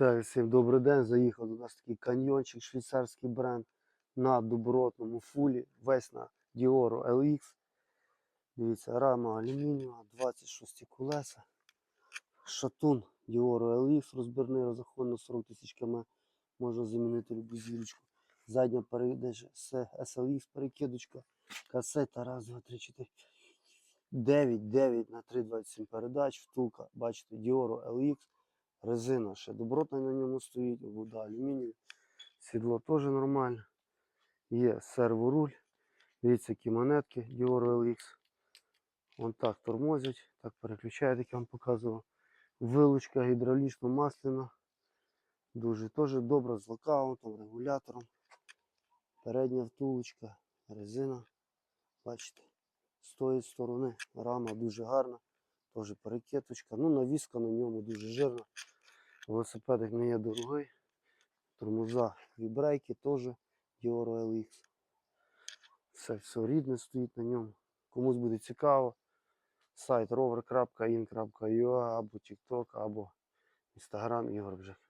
Так, всім добрий день. Заїхав до нас такий каньйончик, швейцарський бренд на добротному фулі, весь на Dior LX. Дивіться, рама алюмінієва, 26 колеса. Шатун Dior LX розбірний, розраховано 40 тисяч км. Можна замінити любу зірочку. Задня передача SLX перекидочка. Касета, раз, два, три, чотири. 9, 9 на 3,27 передач, втулка, бачите, Dior LX. Резина ще добротна на ньому стоїть, вода алюмінію. Сідло теж нормальне. Є серворуль. Дивіться, які монетки Dior LX. Вон так тормозять, так переключають, як я вам показував. Вилучка гідравлічно масляна. Дуже теж добра з локаутом, регулятором. Передня втулочка, резина. Бачите, з тої сторони рама дуже гарна. Теж перекеточка. Ну, навіска на ньому дуже жирна. Велосипедик не є дорогий. Тормоза вібрейки теж Dioro LX. Все, все рідне стоїть на ньому. Комусь буде цікаво. Сайт rover.in.ua або TikTok, або Instagram Ігор Бжик.